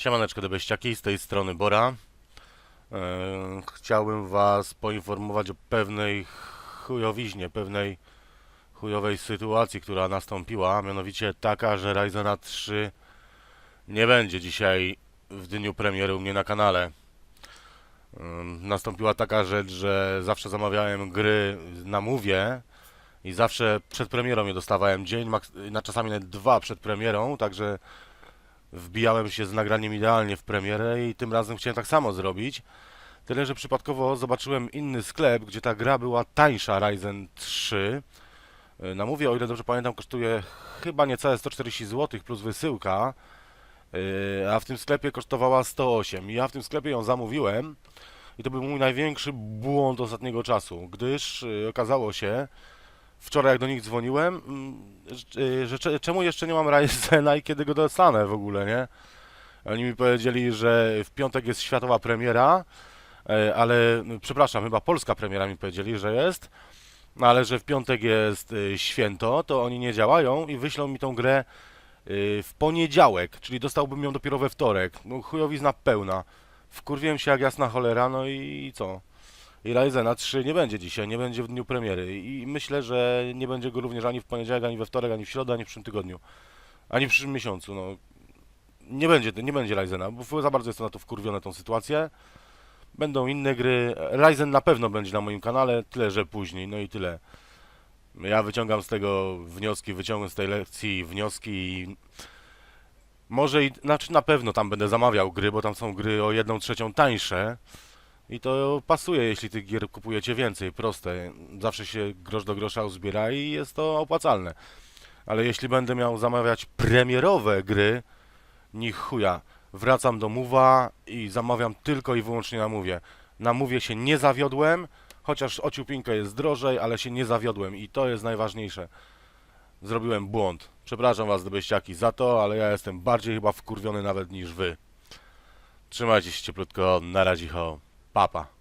Siemaneczko debeściaki, z tej strony Bora. E, Chciałbym was poinformować o pewnej chujowiźnie, pewnej chujowej sytuacji, która nastąpiła, mianowicie taka, że Ryzena 3 nie będzie dzisiaj w dniu premiery u mnie na kanale. Ym, Nastąpiła taka rzecz, że zawsze zamawiałem gry na Mówie i zawsze przed premierą je dostawałem dzień, na czasami nawet dwa przed premierą, także wbijałem się z nagraniem idealnie w premierę i tym razem chciałem tak samo zrobić. Tyle, że przypadkowo zobaczyłem inny sklep, gdzie ta gra była tańsza Ryzen 3. Yy, Na mówię, o ile dobrze pamiętam, kosztuje chyba niecałe 140 zł plus wysyłka, yy, a w tym sklepie kosztowała 108. I ja w tym sklepie ją zamówiłem i to był mój największy błąd ostatniego czasu, gdyż yy, okazało się, wczoraj jak do nich dzwoniłem, mm, że, że cze- czemu jeszcze nie mam Ryzena i kiedy go dostanę w ogóle, nie? Oni mi powiedzieli, że w piątek jest światowa premiera, e, ale no, przepraszam, chyba polska premiera mi powiedzieli, że jest, no, ale że w piątek jest y, święto, to oni nie działają i wyślą mi tą grę y, w poniedziałek, czyli dostałbym ją dopiero we wtorek. No chujowizna pełna. Wkurwiłem się jak jasna cholera, no i co? I Ryzena 3 nie będzie dzisiaj, nie będzie w dniu premiery i myślę, że nie będzie go również ani w poniedziałek, ani we wtorek, ani w środę, ani w przyszłym tygodniu, ani w przyszłym miesiącu, no. Nie będzie, nie będzie Ryzena, bo za bardzo jestem na to wkurwiony tą sytuację. Będą inne gry. Ryzen na pewno będzie na moim kanale, tyle że później, no i tyle. Ja wyciągam z tego wnioski, wyciągam z tej lekcji wnioski i może i, znaczy na pewno tam będę zamawiał gry, bo tam są gry o jedną trzecią tańsze i to pasuje, jeśli tych gier kupujecie więcej, proste. Zawsze się grosz do grosza uzbiera i jest to opłacalne. Ale jeśli będę miał zamawiać premierowe gry, ni chuja. Wracam do Mowa i zamawiam tylko i wyłącznie na Mowie. Na Mowie się nie zawiodłem, chociaż o ciupinkę jest drożej, ale się nie zawiodłem i to jest najważniejsze. Zrobiłem błąd. Przepraszam was, debeściaki, za to, ale ja jestem bardziej chyba wkurwiony nawet niż wy. Trzymajcie się cieplutko, na razie ho. Papa.